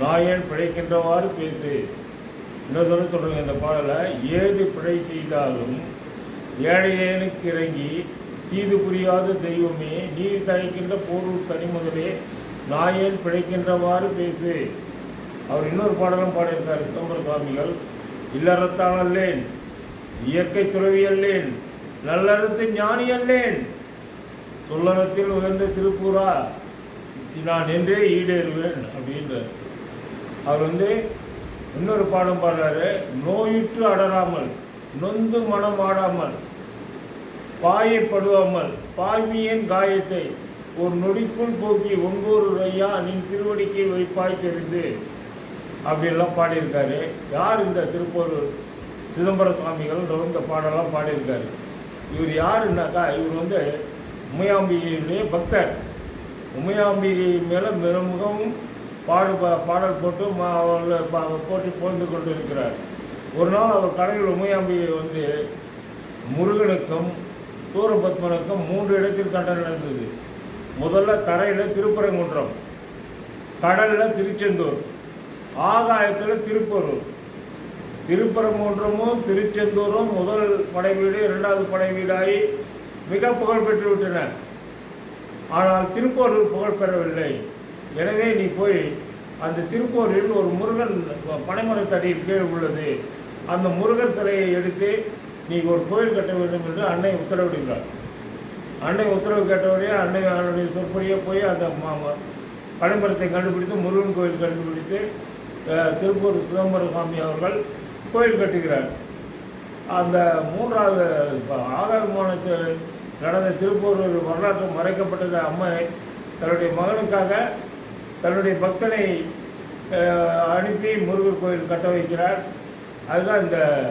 நாயன் பிழைக்கின்றவாறு பேசு. இன்னொரு சொல்லுங்க இந்த பாடலை. ஏது பிழை செய்தாலும் ஏழையனுக்கு இறங்கி தீது புரியாத தெய்வமே நீதி தழைக்கின்ற போரூர் தனிமுதலே நாயன் பிழைக்கின்றவாறு பேசு. அவர் இன்னொரு பாடலும் பாடியிருக்கார் சிதம்பர சுவாமிகள். இல்லறத்தான் அல்லேன் இயற்கை துறவி அல்லேன் நல்லறத்து ஞானி அல்லேன். சொல்லறத்தில் உயர்ந்த திருப்பூரா நான் என்றே ஈடேறுவேன் அப்படின்றார். அவர் வந்து இன்னொரு பாடம் பாடுறாரு நோயுற்று அடராமல் நொந்து மனம் ஆடாமல் பாயப்படுவாமல் பாய்மியின் காயத்தை ஒரு நொடிக்குள் போக்கி ஒங்கூர் ஐயா நின் திருவடிக்கை வைப்பாய் தெரிந்து அப்படியெல்லாம் பாடியிருக்காரு. யார் இந்த திருப்பூர் சிதம்பர சுவாமிகள் இந்த பாடலாம் பாடியிருக்காரு? இவர் யாருன்னாக்கா இவர் வந்து உமையாம்பிகையுடைய பக்தர். உமையாம்பிகை மேலே மிக மிகவும் பாடு பா- பாடல் போட்டு மா- அவர்களை பா- போட்டி புகழ்ந்து கொண்டு இருக்கிறார் ஒரு நாள் அவர் கடையில் உமையாம்பிகை வந்து முருகனுக்கும் சூரபத்மனுக்கும் மூன்று இடத்தில் சண்டை நடந்தது. முதல்ல தரையில் திருப்பரங்குன்றம் கடலில் திருச்செந்தூர் ஆகாயத்தில் திருப்பூரூர். திருப்பரங்குன்றமும் திருச்செந்தூரும் முதல் படை வீடு இரண்டாவது படை வீடாகி மிக புகழ் பெற்றுவிட்டன ஆனால் திருப்பரூர் புகழ் பெறவில்லை. எனவே நீ போய் அந்த திருப்பூரில் ஒரு முருகன் பனைமரத்தடியில் கீழே உள்ளது. அந்த முருகன் சிலையை எடுத்து நீ ஒரு கோயில் கட்ட வேண்டும் என்று அன்னை உத்தரவிடுகிறார் அன்னை உத்தரவு கேட்டவரையே அன்னை அவருடைய சொற்படியே போய் அந்த பனைமரத்தை கண்டுபிடித்து முருகன் கோயில் கண்டுபிடித்து திருப்பூர் சிதம்பர சுவாமி அவர்கள் கோயில் கட்டுகிறார். அந்த மூன்றாவது ப- ஆகாய நடந்த திருப்பூர் வரலாற்று மறைக்கப்பட்டது அம்மை தன்னுடைய மகனுக்காக தன்னுடைய பக்தனை அனுப்பி முருகர் கோயில் கட்ட வைக்கிறார். அதுதான் இந்த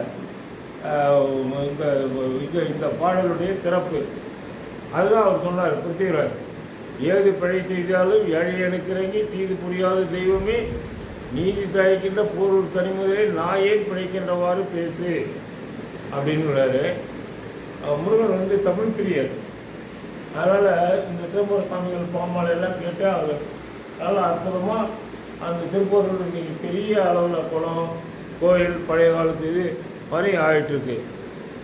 இந்த இது- இந்த பாடலுடைய சிறப்பு. அதுதான் அவர் சொன்னார் பிருத்திவிராஜ். ஏது பிழை செய்தாலும் ஏழையனுக்கு இறங்கி தீது புரியாத தெய்வமே நீதி தயக்கின்ற போரூர் நான் ஏன் பிழைக்கின்றவாறு பேசு? அப்படின்னுறாரு அவர் முருகன் வந்து தமிழ் பிரியர். அதனால் இந்த சிதம்பர சுவாமிகள் பாமாலை எல்லாம் கேட்டு அவர் நல்லா அற்புதமாக அந்த திருப்பூரில் இன்றைக்கி பெரிய அளவில் குளம் கோயில் பழைய காலத்து இது மாதிரி ஆயிட்டுருக்கு.